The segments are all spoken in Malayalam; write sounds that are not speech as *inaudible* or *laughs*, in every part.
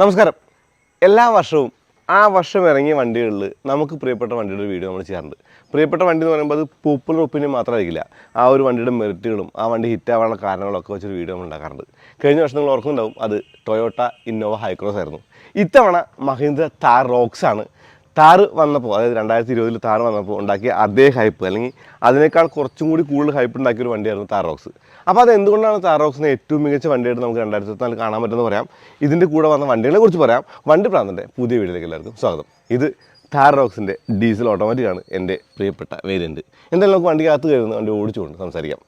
നമസ്കാരം. എല്ലാ വർഷവും ആ വർഷം ഇറങ്ങിയ വണ്ടികളിൽ നമുക്ക് പ്രിയപ്പെട്ട വണ്ടിയുടെ വീഡിയോ നമ്മൾ ചെയ്യാറുണ്ട്. പ്രിയപ്പെട്ട വണ്ടി എന്ന് പറയുമ്പോൾ അത് പോപ്പുലർ ഒപ്പീനിയൻ മാത്രമായിരിക്കില്ല. ആ ഒരു വണ്ടിയുടെ മെറിറ്റുകളും ആ വണ്ടി ഹിറ്റ് ആവാനുള്ള കാരണങ്ങളൊക്കെ വെച്ചൊരു വീഡിയോ നമ്മൾ ഉണ്ടാക്കാറുണ്ട്. കഴിഞ്ഞ വർഷം നിങ്ങൾ ഓർക്കുന്നുണ്ടാവും അത് ടൊയോട്ട ഇന്നോവ ഹൈക്രോസ് ആയിരുന്നു. ഇത്തവണ മഹീന്ദ്ര താർ റോക്സ് ആണ് താറ് വന്നപ്പോൾ അതായത് രണ്ടായിരത്തി ഇരുപതിൽ താറ് വന്നപ്പോൾ ഉണ്ടാക്കിയ അതേ ഹൈപ്പ് അല്ലെങ്കിൽ അതിനേക്കാൾ കുറച്ചും കൂടി കൂടുതൽ ഹൈപ്പ് ഉണ്ടാക്കിയ ഒരു വണ്ടിയായിരുന്നു താറോക്സ് അപ്പോൾ അത് എന്തുകൊണ്ടാണ് താറോക്സിനെ ഏറ്റവും മികച്ച വണ്ടിയായിട്ട് നമുക്ക് രണ്ടായിരത്തി ഇരുപത്തിനാല് കാണാൻ പറ്റുമെന്ന് പറയാം. ഇതിന്റെ കൂടെ വന്ന വണ്ടികളെ കുറിച്ച് പറയാം. വണ്ടി പ്രാന്തന്റെ പുതിയ വീഡിയോയിലേക്ക് എല്ലാവർക്കും സ്വാഗതം. ഇത് താറോക്സിന്റെ ഡീസൽ ഓട്ടോമാറ്റിക്കാണ് എന്റെ പ്രിയപ്പെട്ട വേരിയന്റ് എന്തായാലും നമുക്ക് വണ്ടിക്കകത്ത് കയറുന്ന വണ്ടി ഓടിച്ചുകൊണ്ട് സംസാരിക്കാം.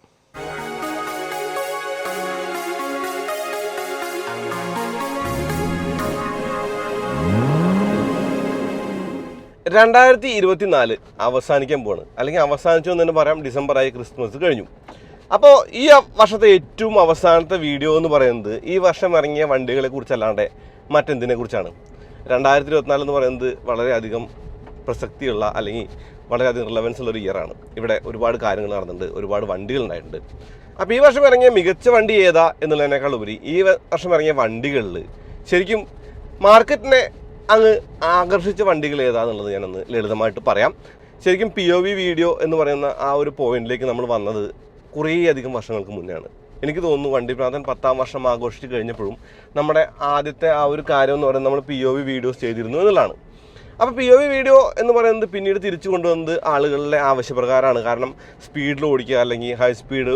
രണ്ടായിരത്തി ഇരുപത്തിനാല് അവസാനിക്കാൻ പോവാണ്. അല്ലെങ്കിൽ അവസാനിച്ചു എന്ന് തന്നെ പറയാം ഡിസംബറായി ക്രിസ്മസ് കഴിഞ്ഞു. അപ്പോൾ ഈ വർഷത്തെ ഏറ്റവും അവസാനത്തെ വീഡിയോ എന്ന് പറയുന്നത് ഈ വർഷം ഇറങ്ങിയ വണ്ടികളെ കുറിച്ചല്ലാണ്ട് മറ്റെന്തിനെ കുറിച്ചാണ്? രണ്ടായിരത്തി ഇരുപത്തിനാല് എന്ന് പറയുന്നത് വളരെയധികം പ്രസക്തിയുള്ള അല്ലെങ്കിൽ വളരെയധികം റിലവൻസ് ഉള്ള ഒരു ഇയറാണ് ഇവിടെ ഒരുപാട് കാര്യങ്ങൾ നടന്നിട്ടുണ്ട് ഒരുപാട് വണ്ടികൾ ഉണ്ടായിട്ടുണ്ട്. അപ്പോൾ ഈ വർഷം ഇറങ്ങിയ മികച്ച വണ്ടി ഏതാ എന്നുള്ളതിനേക്കാൾ ഉപരി ഈ വർഷം ഇറങ്ങിയ വണ്ടികളിൽ ശരിക്കും മാർക്കറ്റിനെ അങ്ങ് ആകർഷിച്ച വണ്ടികൾ ഏതാന്നുള്ളത് ഞാനൊന്ന് ലളിതമായിട്ട് പറയാം. ശരിക്കും പി ഒ വി വീഡിയോ എന്ന് പറയുന്ന ആ ഒരു പോയിന്റിലേക്ക് നമ്മൾ വന്നത് കുറേ അധികം വർഷങ്ങൾക്ക് മുന്നെയാണ്. എനിക്ക് തോന്നുന്നു വണ്ടി പ്രാന്തൻ പത്താം വർഷം ആഘോഷിച്ച് കഴിഞ്ഞപ്പോഴും നമ്മുടെ ആദ്യത്തെ ആ ഒരു കാര്യം എന്ന് പറയുന്നത് നമ്മൾ പി ഒ വി വീഡിയോസ് ചെയ്തിരുന്നു എന്നുള്ളതാണ്. അപ്പോൾ പി ഒ വി വീഡിയോ എന്ന് പറയുന്നത് പിന്നീട് തിരിച്ചു കൊണ്ടുവന്നത് ആളുകളുടെ ആവശ്യപ്രകാരമാണ്. കാരണം സ്പീഡിൽ ഓടിക്കുക അല്ലെങ്കിൽ ഹൈ സ്പീഡ്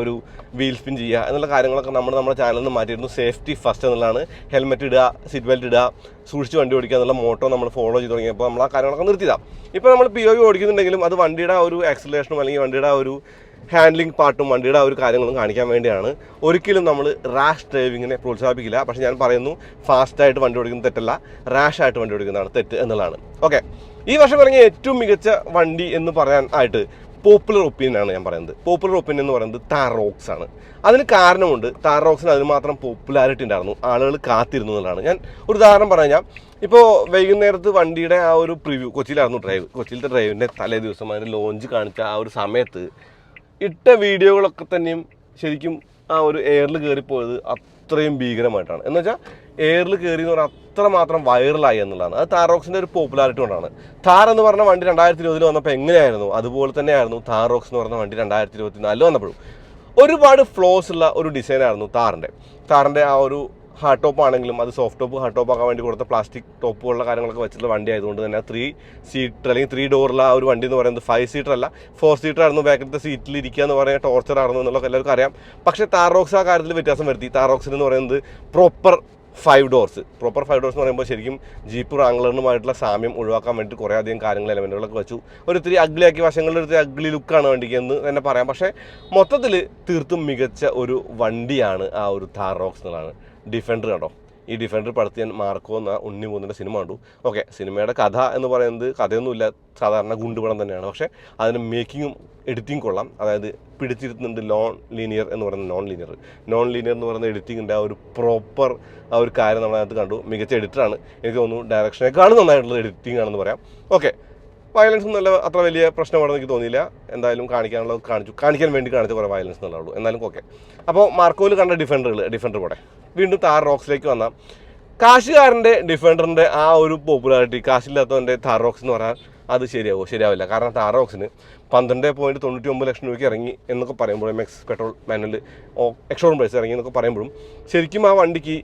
ഒരു വീൽ സ്പിൻ ചെയ്യുക എന്നുള്ള കാര്യങ്ങളൊക്കെ നമ്മൾ നമ്മുടെ ചാനലിൽ നിന്ന് മാറ്റിയിരുന്നു. സേഫ്റ്റി ഫസ്റ്റ് എന്നുള്ളതാണ്. ഹെൽമെറ്റ് ഇടുക സീറ്റ് ബെൽറ്റ് ഇടുക സൂക്ഷിച്ച് വണ്ടി ഓടിക്കുക എന്നുള്ള മോട്ടോ നമ്മൾ ഫോളോ ചെയ്ത് തുടങ്ങിയപ്പോൾ നമ്മൾ ആ കാര്യങ്ങളൊക്കെ നിർത്തിയതാണ് ഇപ്പോൾ നമ്മൾ പി ഒ വി ഓടിക്കുന്നുണ്ടെങ്കിലും അത് വണ്ടിയുടെ ഒരു ആക്സിലേഷനും അല്ലെങ്കിൽ വണ്ടിയുടെ ഒരു ഹാൻഡ്ലിംഗ് പാർട്ടും വണ്ടിയുടെ ആ ഒരു കാര്യങ്ങളും കാണിക്കാൻ വേണ്ടിയാണ്. ഒരിക്കലും നമ്മൾ റാഷ് ഡ്രൈവിങ്ങിനെ പ്രോത്സാഹിപ്പിക്കില്ല. പക്ഷേ ഞാൻ പറയുന്നു ഫാസ്റ്റായിട്ട് വണ്ടി ഓടിക്കുന്ന തെറ്റല്ല. റാഷ് ആയിട്ട് വണ്ടി ഓടിക്കുന്നതാണ് തെറ്റ് എന്നുള്ളതാണ്. ഓക്കെ ഈ വർഷം ഇറങ്ങിയ ഏറ്റവും മികച്ച വണ്ടി എന്ന് പറയാൻ ആയിട്ട് പോപ്പുലർ ഒപ്പീനിയൻ ആണ് ഞാൻ പറയുന്നത്. പോപ്പുലർ ഒപ്പീനിയൻ എന്ന് പറയുന്നത് താറോക്സ് ആണ്. അതിന് കാരണമുണ്ട് താറോക്സിന് അതിന് മാത്രം പോപ്പുലാരിറ്റി ഉണ്ടായിരുന്നു. ആളുകൾ കാത്തിരുന്നു എന്നുള്ളതാണ്. ഞാൻ ഒരു ഉദാഹരണം പറഞ്ഞു കഴിഞ്ഞാൽ ഇപ്പോൾ വൈകുന്നേരത്ത് വണ്ടിയുടെ ആ ഒരു പ്രിവ്യൂ കൊച്ചിയിലായിരുന്നു ഡ്രൈവ് കൊച്ചിയിലത്തെ ഡ്രൈവിന്റെ തലേ ദിവസം അതിന്റെ ലോഞ്ച് കാണിച്ച ആ ഒരു സമയത്ത് ഇട്ട വീഡിയോകളൊക്കെ തന്നെയും ശരിക്കും ആ ഒരു എയറിൽ കയറിപ്പോയത് അത്രയും ഭീകരമായിട്ടാണ്. എന്ന് വെച്ചാൽ എയറിൽ കയറി എന്ന് പറഞ്ഞാൽ അത്രമാത്രം വൈറലായി എന്നുള്ളതാണ്. അത് താറോക്സിന്റെ ഒരു പോപ്പുലാരിറ്റി കൊണ്ടാണ്. താർ എന്ന് പറഞ്ഞ വണ്ടി രണ്ടായിരത്തി ഇരുപതിൽ വന്നപ്പോൾ എങ്ങനെയായിരുന്നു? അതുപോലെ തന്നെയായിരുന്നു താറോക്സ് എന്ന് പറഞ്ഞ വണ്ടി രണ്ടായിരത്തി ഇരുപത്തി നാലിൽ വന്നപ്പോഴും. ഒരുപാട് ഫ്ലോസ് ഉള്ള ഒരു ഡിസൈനായിരുന്നു താറിന്റെ താറിന്റെ ആ ഒരു ഹാർഡ് ടോപ്പ് ആണെങ്കിലും അത് സോഫ്റ്റ് ടോപ്പ് ഹാർഡ് ടോപ്പ് ആക്കാൻ വേണ്ടി കൊടുത്ത പ്ലാസ്റ്റിക് ടോപ്പുള്ള കാര്യങ്ങളൊക്കെ വെച്ചിട്ടുള്ള വണ്ടി ആയതുകൊണ്ട് തന്നെ ത്രീ സീറ്റർ അല്ലെങ്കിൽ ത്രീ ഡോറുള്ള ആ ഒരു വണ്ടി എന്ന് പറയുന്നത് ഫൈവ് സീറ്റർ അല്ല. ഫോർ സീറ്റർ ആയിരുന്നു ബാക്കിലത്തെ സീറ്റിൽ ഇരിക്കുക എന്ന് പറയുന്നത് ടോർച്ചർ ആയിരുന്നു എന്നുള്ള എല്ലാവർക്കും അറിയാം. പക്ഷേ താറോക്സ് ആ കാര്യത്തിൽ വ്യത്യാസം വരുത്തി. താറോക്സിൽ എന്ന് പറയുന്നത് proper five doors proper five doors എന്ന് പറയുമ്പോൾ ശരിക്കും ജീപ്പ് റാംഗ്ലറിനുമായിട്ടുള്ള സാമ്യം ഒഴിവാക്കാൻ വേണ്ടി കുറേ അധികം കാര്യങ്ങൾ എലമെന്റുകളൊക്കെ വെച്ചു. ഒരു ഇത്തിരി അഗ്ലിയാക്കി വശങ്ങളിൽ ഒരു അഗ്ലി ലുക്കാണ് വണ്ടിക്ക് എന്ന് തന്നെ പറയാം. പക്ഷേ മൊത്തത്തിൽ തീർത്തും മികച്ച ഒരു വണ്ടിയാണ് ആ ഒരു താർ റോക്സ് എന്നുള്ളതാണ് ഡിഫൻഡർ കണ്ടോ? ഈ ഡിഫൻഡർ പടത്തി മാർക്കോ എന്ന ഉണ്ണി മൂന്നിന്റെ സിനിമ കണ്ടു. ഓക്കെ സിനിമയുടെ കഥ എന്ന് പറയുന്നത് കഥയൊന്നുമില്ല സാധാരണ ഗുണ്ടുപടം തന്നെയാണ്. പക്ഷേ അതിന്റെ മേക്കിങ്ങും എഡിറ്റിംഗ് കൊള്ളാം. അതായത് പിടിച്ചിരുത്തുന്നുണ്ട് ലോൺ ലീനിയർ എന്ന് പറയുന്ന നോൺ ലീനിയർ നോൺ ലീനിയർ എന്ന് പറയുന്ന എഡിറ്റിങ്ങിന്റെ ആ ഒരു പ്രോപ്പർ ആ ഒരു കാര്യം നമ്മളതിനകത്ത് കണ്ടു. മികച്ച എഡിറ്ററാണ് എനിക്ക് തോന്നുന്നു ഡയറക്ഷനേക്കാളും നന്നായിട്ടുള്ള എഡിറ്റിംഗ് ആണെന്ന് പറയാം. ഓക്കെ വയലൻസ് ഒന്നല്ല അത്ര വലിയ പ്രശ്നമാണെന്ന് എനിക്ക് തോന്നിയില്ല. എന്തായാലും കാണിക്കാനുള്ളത് കാണിച്ചു. കാണിക്കാൻ വേണ്ടി കാണിച്ച കുറേ വയലൻസ് എന്നുള്ളൂ എന്നാലും ഓക്കെ അപ്പോൾ മാർക്കോയിൽ കണ്ട ഡിഫൻഡറുകൾ ഡിഫൻഡർ പോടെ വീണ്ടും താർ റോക്സിലേക്ക് വന്നാൽ കാശുകാരന്റെ ഡിഫൻഡറിന്റെ ആ ഒരു പോപ്പുലാരിറ്റി കാശില്ലാത്തവന്റെ താർ റോക്സ് എന്ന് പറഞ്ഞാൽ അത് ശരിയാവോ? ശരിയാവില്ല. കാരണം താർ റോക്സിന് പന്ത്രണ്ട് പോയിന്റ് തൊണ്ണൂറ്റി ഒമ്പത് ലക്ഷം രൂപയ്ക്ക് ഇറങ്ങി എന്നൊക്കെ പറയുമ്പോൾ എം എക്സ് പെട്രോൾ മാനുവൽ എക്സ്ട്രോൺ പ്രൈസ് ഇറങ്ങി എന്നൊക്കെ പറയുമ്പോഴും ശരിക്കും ആ വണ്ടിക്ക്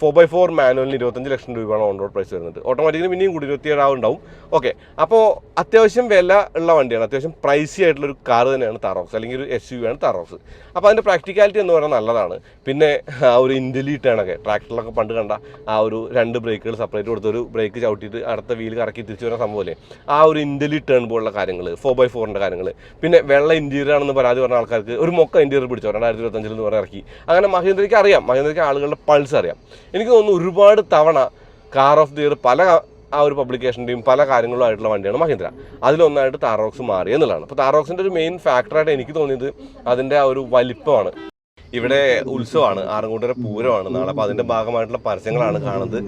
ഫോർ ബൈ ഫോർ മാനുവലിന് ഇരുപത്തഞ്ച് ലക്ഷം രൂപയാണ് ഓൺ റോഡ് പ്രൈസ് വരുന്നത്. ഓട്ടോമാറ്റിക്കലി പിന്നെയും കൂടി ഇരുപത്തിയേഴാവ് ഉണ്ടാവും ഓക്കെ അപ്പോൾ അത്യാവശ്യം വില ഉള്ള വണ്ടിയാണ്. അത്യാവശ്യം പ്രൈസി ആയിട്ടുള്ള ഒരു കാർ തന്നെയാണ് താറോക്സ് അല്ലെങ്കിൽ ഒരു എസ് യു ആണ് താറോക്സ് അപ്പോൾ അതിന്റെ പ്രാക്ടിക്കാലിറ്റി എന്ന് പറഞ്ഞാൽ നല്ലതാണ്. പിന്നെ ആ ഒരു ഇൻഡലി ആണൊക്കെ ട്രാക്ടറിലൊക്കെ പണ്ട് കണ്ട ആ ഒരു രണ്ട് ബ്രേക്കുകൾ സെപ്പറേറ്റ് കൊടുത്ത് ഒരു ബ്രേക്ക് ചവിട്ടിയിട്ട് അടുത്ത വീൽ കറക്കി തിരിച്ചു വരുന്ന സംഭവമല്ലേ ആ ഒരു ഇന്റലി ടേൺ പോലുള്ള കാര്യങ്ങൾ ഫോർ ബൈ ഫോറിന്റെ കാര്യങ്ങൾ പിന്നെ വെള്ള ഇന്റീരിയർ ആണെന്ന് പരാതി പറഞ്ഞ ആൾക്കാർക്ക് ഒരു മൊക്ക ഇന്റീരിയർ പിടിച്ചോ. രണ്ടായിരത്തി ഇരുപത്തഞ്ചിൽ എന്ന് പറഞ്ഞ് ഇറക്കി. അങ്ങനെ മഹേന്ദ്രയ്ക്ക് അറിയാം. മഹേന്ദ്രയ്ക്ക് ആളുകളുടെ പൾസ് അറിയാം. എനിക്ക് തോന്നുന്നു ഒരുപാട് തവണ കാർ ഓഫ് ദി ഇയർ പല ആ ഒരു പബ്ലിക്കേഷന്റെയും പല കാര്യങ്ങളും ആയിട്ടുള്ള വണ്ടിയാണ് മഹീന്ദ്ര. അതിലൊന്നായിട്ട് താറോക്സ് മാറി എന്നുള്ളതാണ്. അപ്പോൾ താറോക്സിന്റെ ഒരു മെയിൻ ഫാക്ടറായിട്ട് എനിക്ക് തോന്നിയത് അതിന്റെ ആ ഒരു വലിപ്പമാണ്. ഇവിടെ ഉത്സവമാണ് ആറങ്കോട്ടര പൂരമാണ് നാളെ. അപ്പോൾ അതിന്റെ ഭാഗമായിട്ടുള്ള പരസ്യങ്ങളാണ് കാണുന്നത്.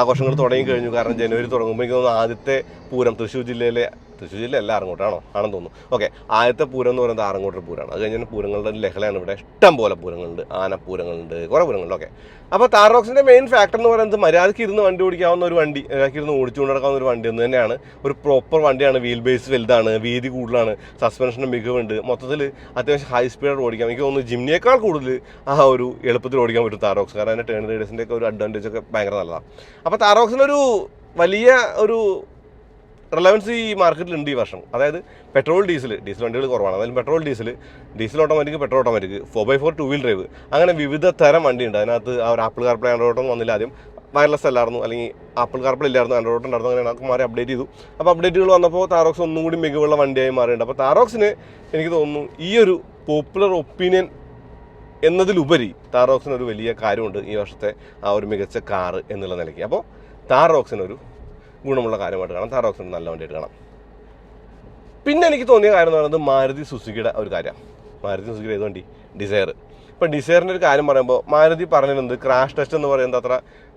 ആഘോഷങ്ങൾ തുടങ്ങി കഴിഞ്ഞു. കാരണം ജനുവരി തുടങ്ങുമ്പോൾ ആദ്യത്തെ പൂരം തൃശ്ശൂർ ജില്ലയിലെ തൃശ്ശൂർ ജില്ല അല്ല ആറങ്ങോട്ടാണോ? ആണെന്ന് തോന്നുന്നു. ഓക്കെ ആദ്യത്തെ പൂരം എന്ന് പറയുന്നത് ആറങ്ങോട്ടൊരു പൂരമാണ്. അത് കഴിഞ്ഞാൽ പൂരങ്ങളുടെ ലഹളയാണ് ഇവിടെ ഇഷ്ടം പോലെ പൂരങ്ങളുണ്ട്. ആനപ്പൂരങ്ങളുണ്ട് കുറേ പൂരങ്ങളുണ്ട്. ഓക്കെ അപ്പോൾ താറോക്സിന്റെ മെയിൻ ഫാക്ടർ എന്ന് പറയുന്നത് മര്യാദയ്ക്ക് ഇരുന്ന് വണ്ടി ഓടിക്കാവുന്ന ഒരു വണ്ടി മര്യാദയ്ക്ക് ഇരുന്ന് ഓടിച്ചുകൊണ്ട് നടക്കാവുന്ന ഒരു വണ്ടി എന്ന് തന്നെയാണ്. ഒരു പ്രോപ്പർ വണ്ടിയാണ്. വീൽ ബേസ് വലുതാണ് വീതി കൂടുതലാണ് സസ്പെൻഷന്റെ മികവുണ്ട്. മൊത്തത്തിൽ അത്യാവശ്യം ഹൈ സ്പീഡിൽ ഓടിക്കാം എനിക്ക് തോന്നുന്നു ജിമ്മിനേക്കാൾ കൂടുതൽ ആ ഒരു എളുപ്പത്തിൽ ഓടിക്കാൻ പറ്റും താറോക്സ് കാരണം അതിന്റെ ടേൺ റേഡിയസിന്റെ ഒക്കെ ഒരു അഡ്വാന്റേജ് ഒക്കെ ഭയങ്കര നല്ലതാണ്. അപ്പോൾ താറോക്സിനൊരു വലിയ ഒരു റിലവൻസ് ഈ മാർക്കറ്റിലുണ്ട് ഈ വർഷം. അതായത് പെട്രോൾ ഡീസൽ ഡീസൽ വണ്ടികൾ കുറവാണ്. അതായത് petrol diesel diesel automatic petrol automatic four by four two wheel drive അങ്ങനെ വിവിധ തരം വണ്ടിയുണ്ട്. അതിനകത്ത് ആ ഒരു ആപ്പിൾ കാർപ്ലേ ആൻഡ്രോട്ടം വന്നില്ല ആദ്യം. വയർലെസ് അല്ലായിരുന്നു. അല്ലെങ്കിൽ ആപ്പിൾ കാർപ്ലേ ഇല്ലായിരുന്നു ആൻഡ്രോയിഡ് ഉണ്ടായിരുന്നു. അങ്ങനെ നമുക്ക് മാറി അപ്ഡേറ്റ് ചെയ്തു. അപ്പോൾ അപ്ഡേറ്റുകൾ വന്നപ്പോൾ താറോക്സ് ഒന്നും കൂടി മികവുള്ള വണ്ടിയായി മാറിയിട്ടുണ്ട്. അപ്പോൾ താറോക്സിന് എനിക്ക് തോന്നുന്നു ഈ ഒരു പോപ്പുലർ ഒപ്പീനിയൻ എന്നതിലുപരി താറോക്സിന് ഒരു വലിയ കാര്യമുണ്ട് ഈ വർഷത്തെ ആ ഒരു മികച്ച കാറ് എന്നുള്ള നിലയ്ക്ക്. അപ്പോൾ താറോക്സിന് ഒരു ഗുണമുള്ള കാര്യമായിട്ട് കാണാം. താറോക്സിന് നല്ല വണ്ടിയായിട്ട് കാണാം. പിന്നെ എനിക്ക് തോന്നിയ കാര്യം എന്ന് പറയുന്നത് മാരുതി സുസുക്കിയുടെ ഒരു കാര്യമാണ് മാരുതി സുസുക്കിയുടെ ഏത് വണ്ടി? ഡിസയർ ഇപ്പം ഡിസയറിന്റെ ഒരു കാര്യം പറയുമ്പോൾ മാരുതി പറഞ്ഞിരുന്നത് ക്രാഷ് ടെസ്റ്റ് എന്ന് പറയുന്നത് അത്ര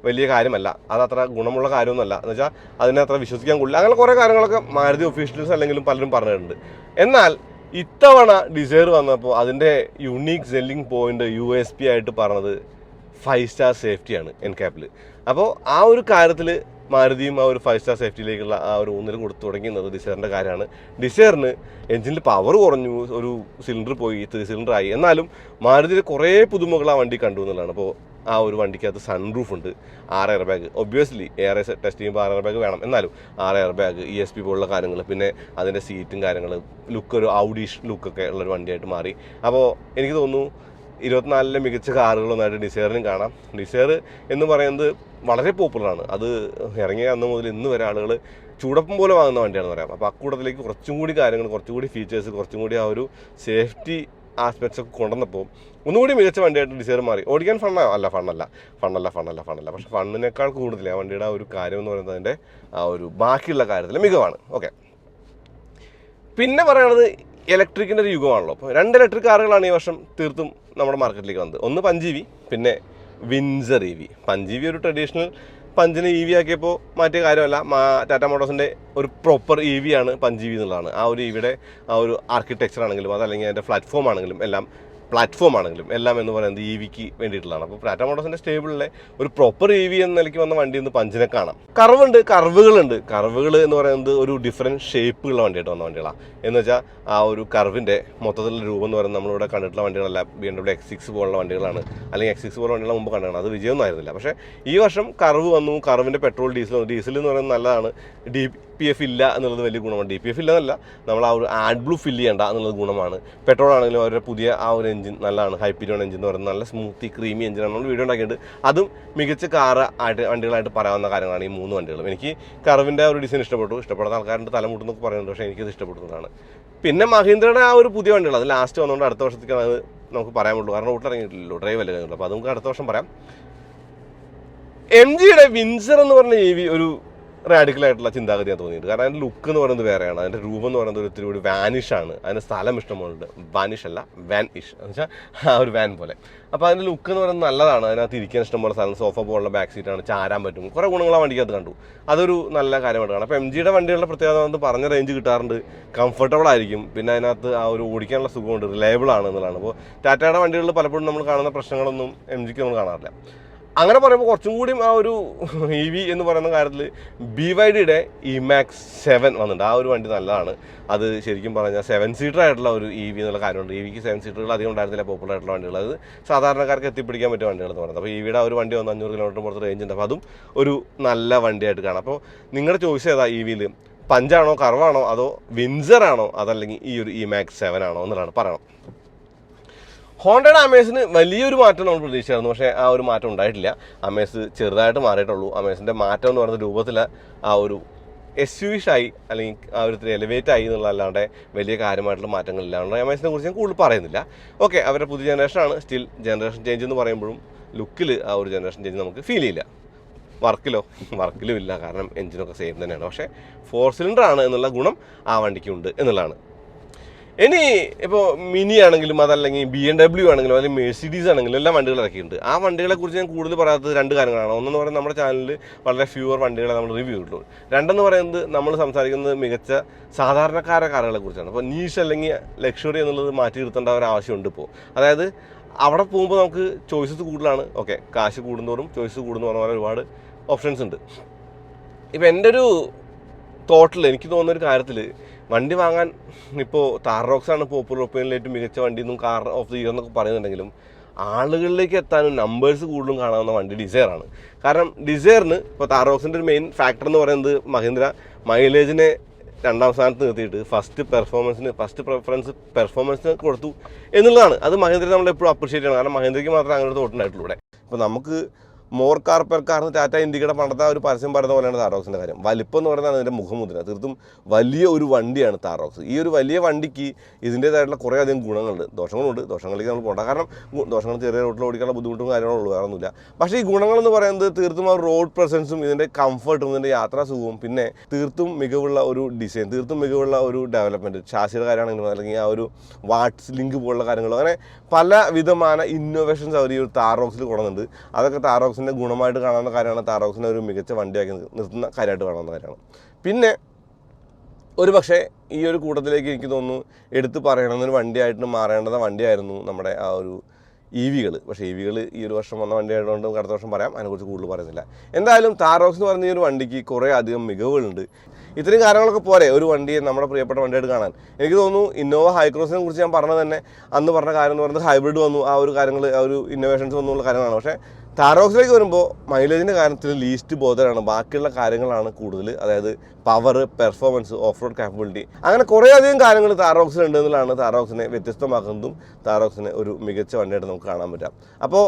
വലിയ കാര്യമല്ല. അത് അത്ര ഗുണമുള്ള കാര്യമൊന്നുമല്ല. എന്ന് വെച്ചാൽ അതിനെ അത്ര വിശ്വസിക്കാൻ കൊള്ളില്ല അങ്ങനെ കുറേ കാര്യങ്ങളൊക്കെ മാരുതി ഒഫീഷ്യൽസ് അല്ലെങ്കിലും പലരും പറഞ്ഞിട്ടുണ്ട്. എന്നാൽ ഇത്തവണ ഡിസയർ വന്നപ്പോൾ അതിന്റെ unique selling point U S P ആയിട്ട് പറഞ്ഞത് ഫൈവ് സ്റ്റാർ സേഫ്റ്റിയാണ് എൻ ക്യാപ്പിൽ അപ്പോൾ ആ ഒരു കാര്യത്തിൽ മാരുതിയും ആ ഒരു ഫൈവ് സ്റ്റാർ സേഫ്റ്റിയിലേക്കുള്ള ആ ഒരു ഊന്നൽ കൊടുത്തു തുടങ്ങിയത് ഡിസയറിന്റെ കാര്യമാണ്. ഡിസയറിന് എഞ്ചിനിൽ പവർ കുറഞ്ഞു ഒരു സിലിണ്ടർ പോയി ത്രീ സിലിണ്ടർ ആയി. എന്നാലും മാരുതിയിൽ കുറേ പുതുമകൾ ആ വണ്ടി കണ്ടു എന്നുള്ളതാണ്. അപ്പോൾ ആ ഒരു വണ്ടിക്കകത്ത് സൺറൂഫ് ഉണ്ട് ആറ് air bag obviously air test ചെയ്യുമ്പോൾ ആറ് എയർ ബാഗ് വേണം. എന്നാലും ആറ് air bag E S P പോലുള്ള കാര്യങ്ങൾ പിന്നെ അതിന്റെ സീറ്റും കാര്യങ്ങൾ ലുക്ക് ഒരു ഔഡീഷ് ലുക്കൊക്കെ ഉള്ളൊരു വണ്ടിയായിട്ട് മാറി. അപ്പോൾ എനിക്ക് തോന്നുന്നു ഇരുപത്തിനാലിലെ മികച്ച കാറുകളൊന്നായിട്ട് ഡിസയറിനും കാണാം. ഡിസയർ എന്ന് പറയുന്നത് വളരെ പോപ്പുലറാണ്. അത് ഇറങ്ങിയ അന്ന് മുതൽ ഇന്ന് വരെ ആളുകൾ ചൂടപ്പം പോലെ വാങ്ങുന്ന വണ്ടിയാണെന്ന് പറയാം. അപ്പോൾ അക്കൂട്ടത്തിലേക്ക് കുറച്ചും കൂടി കാര്യങ്ങൾ കുറച്ചും കൂടി ഫീച്ചേഴ്സ് കുറച്ചും കൂടി ആ ഒരു സേഫ്റ്റി ആസ്പെക്ട്സ് ഒക്കെ കൊണ്ടുവന്നപ്പോൾ ഒന്നുകൂടി മികച്ച വണ്ടിയായിട്ട് ഡിസൈർ മാറി. ഓടിക്കാൻ ഫണ്ണ അല്ല ഫണ്ണല്ല ഫണ്ണല്ല ഫണ്ണല്ല ഫണ്ണല്ല പക്ഷേ ഫണ്ണിനേക്കാൾ കൂടുതൽ ആ വണ്ടിയുടെ ആ ഒരു കാര്യം എന്ന് പറയുന്നത് അതിന്റെ ആ ഒരു ബാക്കിയുള്ള കാര്യത്തിൽ മികവാണ്. ഓക്കെ പിന്നെ പറയുന്നത് ഇലക്ട്രിക്കിന്റെ ഒരു യുഗമാണല്ലോ. അപ്പോൾ രണ്ട് ഇലക്ട്രിക് കാറുകളാണ് ഈ വർഷം തീർത്തും നമ്മുടെ മാർക്കറ്റിലേക്ക് വന്നത്. ഒന്ന് പഞ്ചീവി പിന്നെ വിൻസർ ഇ വി പഞ്ചീവി ഒരു ട്രഡീഷണൽ പഞ്ചിനെ ഇ വി ആക്കിയപ്പോൾ മാറ്റിയ കാര്യമല്ല. ടാറ്റ മോട്ടോഴ്സിന്റെ ഒരു പ്രോപ്പർ ഇ വി ആണ് പഞ്ച് വി എന്നുള്ളതാണ്. ആ ഒരു ഇവിടെ ആ ഒരു ആർക്കിടെക്ചർ ആണെങ്കിലും അതല്ലെങ്കിൽ അതിന്റെ പ്ലാറ്റ്ഫോം ആണെങ്കിലും എല്ലാം പ്ലാറ്റ്ഫോം ആണെങ്കിലും എല്ലാം എന്ന് പറയുന്നത് ഇ വിക്ക് വേണ്ടിയിട്ടുള്ളതാണ്. അപ്പോൾ ടാറ്റ മോട്ടോഴ്സിന്റെ സ്റ്റേബിളിലെ ഒരു പ്രോപ്പർ ഇ വി എന്ന നിലയ്ക്ക് വന്ന വണ്ടി ഒന്ന് പഞ്ചിനെ കാണാം. കർവുണ്ട് കർവുകളുണ്ട്. കർവുകൾ എന്ന് പറയുന്നത് ഒരു ഡിഫറെന്റ് ഷേപ്പുള്ള വണ്ടിയായിട്ട് വന്ന വണ്ടികളാണ് എന്ന് വെച്ചാൽ ആ ഒരു കർവിന്റെ മൊത്തത്തിലുള്ള രൂപം എന്ന് പറയുന്നത് നമ്മളിവിടെ കണ്ടിട്ടുള്ള വണ്ടികളല്ല. B M W X six പോലുള്ള വണ്ടികളാണ്. അല്ലെങ്കിൽ എക്സ് സിക്സ് പോലുള്ള വണ്ടികൾ മുമ്പ് കണ്ടതാണ്. അത് വിജയമൊന്നും ആയിരുന്നില്ല. പക്ഷേ ഈ വർഷം കർവ് വന്നു കർവിന്റെ പെട്രോൾ ഡീസൽ ഡീസൽ എന്ന് പറയുന്നത് നല്ലതാണ്. ഡി പി എഫ് ഇല്ല എന്നുള്ളത് വലിയ ഗുണമാണ്. ഡി പി എഫ് ഇല്ലെന്നല്ല നമ്മൾ ആ ഒരു ആഡ് ബ്ലൂ ഫില്ല് ചെയ്യേണ്ട എന്നുള്ളത് ഗുണമാണ്. പെട്രോൾ ആണെങ്കിലും അവരുടെ പുതിയ ആ ഒരു എഞ്ചിൻ നല്ലതാണ്. ഹൈപ്പീരിയോൺ എഞ്ചിൻ എന്ന് പറയുന്നത് നല്ല സ്മൂത്തി ക്രീമി എഞ്ചിനാണ് നമ്മൾ വീഡിയോ ഉണ്ടാക്കിയിട്ട് അതും മികച്ച കാറ് ആയിട്ട് വണ്ടികളായിട്ട് പറയാവുന്ന കാര്യങ്ങളാണ് ഈ മൂന്ന് വണ്ടികളും. എനിക്ക് കറവിന്റെ ഒരു ഡിസൈൻ ഇഷ്ടപ്പെട്ടു. ഇഷ്ടപ്പെടുന്ന ആൾക്കാരുടെ തലമുട്ടെന്നൊക്കെ പറയുന്നുണ്ട്. പക്ഷേ എനിക്കത് ഇഷ്ടപ്പെടുന്നതാണ്. പിന്നെ മഹീന്ദ്രയുടെ ആ ഒരു പുതിയ വണ്ടികൾ അത് ലാസ്റ്റ് വന്നുകൊണ്ട് അടുത്ത വർഷത്തേക്കാണ് അത് നമുക്ക് പറയാൻ പറ്റുള്ളൂ കാരണം വീട്ടിലിറങ്ങിയിട്ടില്ലല്ലോ ഡ്രൈവ് അല്ലേ അപ്പോൾ അത് നമുക്ക് അടുത്ത വർഷം പറയാം. എം ജിയുടെ വിൻസർ എന്ന് പറഞ്ഞ ഈ ഒരു റാഡിക്കൽ ആയിട്ടുള്ള ചിന്താഗതിയാണ് തോന്നിയിട്ട് കാരണം അതിന്റെ ലുക്ക് എന്ന് പറയുന്നത് വേറെയാണ്. അതിന്റെ രൂപം എന്ന് പറയുന്നത് കൂടി വാനിഷ് ആണ്. അതിന്റെ സ്ഥലം ഇഷ്ടമുണ്ട് വാനിഷ് അല്ല വാൻ ഇഷ് എന്ന് വെച്ചാൽ ആ ഒരു വാൻ പോലെ. അപ്പോൾ അതിന്റെ ലുക്ക് എന്ന് പറയുന്നത് നല്ലതാണ്. അതിനകത്ത് ഇരിക്കാൻ ഇഷ്ടമുള്ള സ്ഥലം സോഫ പോലുള്ള ബാക്ക് സീറ്റാണ് ചാരാൻ പറ്റും. കുറേ ഗുണങ്ങളാണ് വണ്ടിക്കകത്ത് കണ്ടു. അതൊരു നല്ല കാര്യമായിട്ട് കാണാം. അപ്പോൾ എം ജിയുടെ വണ്ടികളുടെ പ്രത്യേകത എന്ന് പറഞ്ഞ റേഞ്ച് കിട്ടാറുണ്ട്. കംഫർട്ടബിൾ ആയിരിക്കും. പിന്നെ അതിനകത്ത് ആ ഒരു ഓടിക്കാനുള്ള സുഖമുണ്ട്. റിലയബിൾ ആണ് എന്നുള്ളതാണ്. അപ്പോൾ ടാറ്റയുടെ വണ്ടികളിൽ പലപ്പോഴും നമ്മൾ കാണുന്ന പ്രശ്നങ്ങളൊന്നും എം ജിക്ക് നമ്മൾ കാണാറില്ല. അങ്ങനെ പറയുമ്പോൾ കുറച്ചും കൂടി ആ ഒരു *laughs* ഇ വി എന്ന് പറയുന്ന കാര്യത്തിൽ ബി വൈ ഡിയുടെ ഇമാക്സ് സെവൻ വന്നിട്ടുണ്ട്. ആ ഒരു വണ്ടി നല്ലതാണ്. അത് ശരിക്കും പറഞ്ഞാൽ സെവൻ സീറ്റർ ആയിട്ടുള്ള ഒരു ഇ വി എന്നുള്ള കാര്യമുണ്ട്. ഇ വിക്ക് സെവൻ സീറ്ററുകൾ അധികം ഉണ്ടായിരുന്നില്ല. പോപ്പുലർ ആയിട്ടുള്ള വണ്ടികൾ അത്. സാധാരണക്കാർക്ക് എത്തിപ്പിടിക്കാൻ പറ്റിയ വണ്ടികൾ എന്ന് പറയുന്നത് അപ്പോൾ ഇ വിയുടെ ആ ഒരു വണ്ടി വന്ന് അഞ്ഞൂറ് കിലോമീറ്റർ പുറത്ത് റേഞ്ച് ഉണ്ട്. അപ്പോൾ അതും ഒരു നല്ല വണ്ടിയായിട്ട് കാണാം. അപ്പോൾ നിങ്ങളുടെ ചോയ്സ് ഏതാ ഇ വിയിൽ പഞ്ചാണോ കർവാണോ അതോ വിൻസർ ആണോ അതല്ലെങ്കിൽ ഈ ഒരു ഇ മാക്സ് സെവൻ ആണോ എന്നുള്ളതാണ്. പറയണം. ഹോണ്ടയുടെ അമേസിന് വലിയൊരു മാറ്റം നമ്മൾ പ്രതീക്ഷിച്ചായിരുന്നു. പക്ഷേ ആ ഒരു മാറ്റം ഉണ്ടായിട്ടില്ല. അമേസ് ചെറുതായിട്ട് മാറിയിട്ടുള്ളൂ. അമേസിന്റെ മാറ്റം എന്ന് പറയുന്ന രൂപത്തിൽ ആ ഒരു എസ് യു ഷായി അല്ലെങ്കിൽ ആ ഒരു എലിവേറ്റ് ആയി എന്നുള്ളതല്ലാണ്ട് വലിയ കാര്യമായിട്ടുള്ള മാറ്റങ്ങളില്ലാണ്ട് അമേസിനെ കുറിച്ച് ഞാൻ കൂടുതൽ പറയുന്നില്ല. ഓക്കെ അവരുടെ പുതിയ ജനറേഷനാണ് സ്റ്റിൽ ജനറേഷൻ ചേഞ്ച് എന്ന് പറയുമ്പോഴും ലുക്കിൽ ആ ഒരു ജനറേഷൻ ചേഞ്ച് നമുക്ക് ഫീൽ ചെയ്യില്ല. വർക്കിലോ വർക്കിലും ഇല്ല. കാരണം എഞ്ചിനൊക്കെ സെയിം തന്നെയാണ്. പക്ഷേ ഫോർ സിലിണ്ടർ ആണ് എന്നുള്ള ഗുണം ആ വണ്ടിക്കുണ്ട് എന്നുള്ളതാണ്. ഇനി ഇപ്പോൾ മിനി ആണെങ്കിലും അതല്ലെങ്കിൽ ബി എം ഡബ്ല്യു ആണെങ്കിലും അല്ലെങ്കിൽ മെഴ്സിഡീസ് ആണെങ്കിലും എല്ലാ വണ്ടികൾ ഇറക്കിയിട്ടുണ്ട്. ആ വണ്ടികളെ കുറിച്ച് ഞാൻ കൂടുതൽ പറയാത്തത് രണ്ട് കാര്യങ്ങളാണ്. ഒന്നെന്ന് പറയുന്നത് നമ്മുടെ ചാനലിൽ വളരെ ഫ്യൂവർ വണ്ടികളെ നമ്മൾ റിവ്യൂ ഇട്ടുള്ളൂ രണ്ടെന്ന് പറയുന്നത് നമ്മൾ സംസാരിക്കുന്നത് മികച്ച സാധാരണക്കാരെ കാറുകളെ കുറിച്ചാണ്. അപ്പോൾ നീഷ് അല്ലെങ്കിൽ ലക്ഷറി എന്നുള്ളത് മാറ്റി നിർത്തേണ്ട ഒരു ആവശ്യമുണ്ട് ഇപ്പോൾ അതായത് അവിടെ പോകുമ്പോൾ നമുക്ക് ചോയ്സസ് കൂടുതലാണ്. ഓക്കെ കാശ് കൂടുന്നതോറും ചോയ്സ് കൂടുന്ന പറഞ്ഞ ഒരുപാട് ഓപ്ഷൻസ് ഉണ്ട്. ഇപ്പം എന്റെ ഒരു തോട്ടിൽ എനിക്ക് തോന്നുന്ന ഒരു കാര്യത്തിൽ വണ്ടി വാങ്ങാൻ ഇപ്പോൾ താറോക്സാണ് പോപ്പുലർ ഒപ്പീനിയനിൽ ഏറ്റവും മികച്ച വണ്ടി എന്നും കാർ ഓഫ് ദി ഇയർ എന്നൊക്കെ പറയുന്നുണ്ടെങ്കിലും ആളുകളിലേക്ക് എത്താനും നമ്പേഴ്സ് കൂടുതലും കാണാവുന്ന വണ്ടി ഡിസൈറാണ് കാരണം ഡിസയറിന് ഇപ്പോൾ താറോക്സിന്റെ ഒരു മെയിൻ ഫാക്ടർ എന്ന് പറയുന്നത് മഹീന്ദ്ര മൈലേജിനെ രണ്ടാം സ്ഥാനത്ത് നിർത്തിയിട്ട് ഫസ്റ്റ് പെർഫോമൻസിന് ഫസ്റ്റ് പ്രിഫറൻസ് പെർഫോമൻസിന് കൊടുത്തു എന്നുള്ളതാണ്. അത് മഹീന്ദ്ര നമ്മളെപ്പോഴും അപ്രിഷിയേറ്റ് ചെയ്യണം. കാരണം മഹേന്ദ്രയ്ക്ക് മാത്രമേ അങ്ങനെ തോട്ടുണ്ടായിട്ടുള്ളൂ ഇവിടെ. ഇപ്പോൾ നമുക്ക് മോർ കാർ പെർ കാർന്ന് ടാറ്റ ഇന്ത്യയുടെ പണ്ടത്തെ ഒരു പരസ്യം പറയുന്ന പോലെയാണ് താറോക്സിന്റെ കാര്യം. വലിപ്പം എന്ന് പറയുന്നത് അതിന്റെ മുഖമുദ്ര. തീർത്തും വലിയ ഒരു വണ്ടിയാണ് താറോക്സ് ഈ ഒരു വലിയ വണ്ടിക്ക് ഇതിന്റേതായിട്ടുള്ള കുറേ അധികം ഗുണങ്ങളുണ്ട്. ദോഷങ്ങളുണ്ട്. ദോഷങ്ങളിലേക്ക് നമ്മൾ പോകണ്ട കാരണം ദോഷങ്ങൾ ചെറിയ റോഡിൽ ഓടിക്കാനുള്ള ബുദ്ധിമുട്ടും കാര്യങ്ങളുള്ളൂ വേറെ ഒന്നുമില്ല പക്ഷേ ഈ ഗുണങ്ങളെന്ന് പറയുന്നത് തീർത്തും ആ റോഡ് പ്രസൻസും ഇതിന്റെ കംഫർട്ടും ഇതിന്റെ യാത്രാ സുഖവും പിന്നെ തീർത്തും മികവുള്ള ഒരു ഡിസൈൻ തീർത്തും മികവുള്ള ഒരു ഡെവലപ്മെന്റ് ചാസിയുടെ കാര്യമാണെങ്കിലും അല്ലെങ്കിൽ ആ ഒരു വാട്സ് ലിങ്ക് പോലുള്ള കാര്യങ്ങളും അങ്ങനെ പല വിധമായ ഇന്നോവേഷൻസ് അവർ ഈ ഒരു താറോക്സിൽ കൊണ്ടുവന്നുണ്ട് അതൊക്കെ താറോക്സിന്റെ ഗുണമായിട്ട് കാണാവുന്ന കാര്യമാണ് താറോക്സിനെ ഒരു മികച്ച വണ്ടിയാക്കി നിർത്തുന്ന കാര്യമായിട്ട് കാണാവുന്ന കാര്യമാണ്. പിന്നെ ഒരു പക്ഷേ ഈ ഒരു കൂട്ടത്തിലേക്ക് എനിക്ക് തോന്നുന്നു എടുത്തു പറയണമെന്നൊരു വണ്ടിയായിട്ട് മാറേണ്ടത് വണ്ടിയായിരുന്നു നമ്മുടെ ആ ഒരു ഇ വികൾ പക്ഷേ ഇ വികൾ ഈ ഒരു വർഷം വന്ന വണ്ടി ആയതുകൊണ്ട് അടുത്ത വർഷം പറയാം. അതിനെക്കുറിച്ച് കൂടുതൽ പറയുന്നില്ല. എന്തായാലും താറോക്സ് എന്ന് പറഞ്ഞ ഈ ഒരു വണ്ടിക്ക് കുറേ അധികം മികവുകളുണ്ട്. ഇത്രയും കാര്യങ്ങളൊക്കെ പോരെ ഒരു വണ്ടിയെ നമ്മുടെ പ്രിയപ്പെട്ട വണ്ടിയായിട്ട് കാണാൻ. എനിക്ക് തോന്നുന്നു ഇന്നോവ ഹൈക്രോസിനെ കുറിച്ച് ഞാൻ പറഞ്ഞത് തന്നെ അന്ന് പറഞ്ഞ കാര്യം എന്ന് പറയുന്നത് ഹൈബ്രിഡ് വന്നു. ആ ഒരു കാര്യങ്ങൾ ആ ഒരു ഇന്നോവേഷൻസ് വന്നുള്ള കാര്യങ്ങളാണ്. പക്ഷേ താറോക്സിലേക്ക് വരുമ്പോൾ മൈലേജിന്റെ കാര്യത്തിൽ ലീസ്റ്റ് ബോധനാണ് ബാക്കിയുള്ള കാര്യങ്ങളാണ് കൂടുതൽ. അതായത് power performance off road capability അങ്ങനെ കുറേ അധികം കാര്യങ്ങൾ താറോക്സിൽ ഉണ്ട് എന്നുള്ളതാണ് താറോക്സിനെ വ്യത്യസ്തമാക്കുന്നതും താറോക്സിനെ ഒരു മികച്ച വണ്ടിയായിട്ട് നമുക്ക് കാണാൻ പറ്റാം. അപ്പോൾ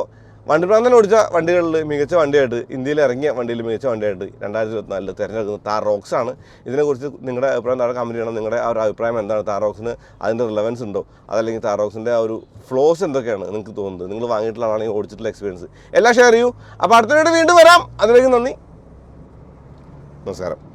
വണ്ടി പ്രാന്തൻ ഓടിച്ച വണ്ടികളിൽ മികച്ച വണ്ടിയായിട്ട് ഇന്ത്യയിൽ ഇറങ്ങിയ വണ്ടിയിൽ മികച്ച വണ്ടിയായിട്ട് രണ്ടായിരത്തി ഇരുപത്തിനാലിൽ തിരഞ്ഞെടുക്കുന്നത് താർ റോക്സ് ആണ് ഇതിനെക്കുറിച്ച് നിങ്ങളുടെ അഭിപ്രായം താഴെ കമന്റ് ചെയ്യണം. നിങ്ങളുടെ ആ ഒരു അഭിപ്രായം എന്താണ്? താർ റോക്സിന് അതിന്റെ റിലവൻസ് ഉണ്ടോ? അതല്ലെങ്കിൽ താർ റോക്സിന്റെ ആ ഒരു ഫ്ലോസ് എന്തൊക്കെയാണ് നിങ്ങൾക്ക് തോന്നുന്നത്? നിങ്ങൾ വാങ്ങിയിട്ടുള്ള ആളാണെങ്കിൽ ഓടിച്ചിട്ടുള്ള എക്സ്പീരിയൻസ് എല്ലാം ഷെയർ ചെയ്യൂ. അപ്പോൾ അടുത്ത വീണ്ടും വരാം. അതിലേക്ക് നന്ദി. നമസ്കാരം.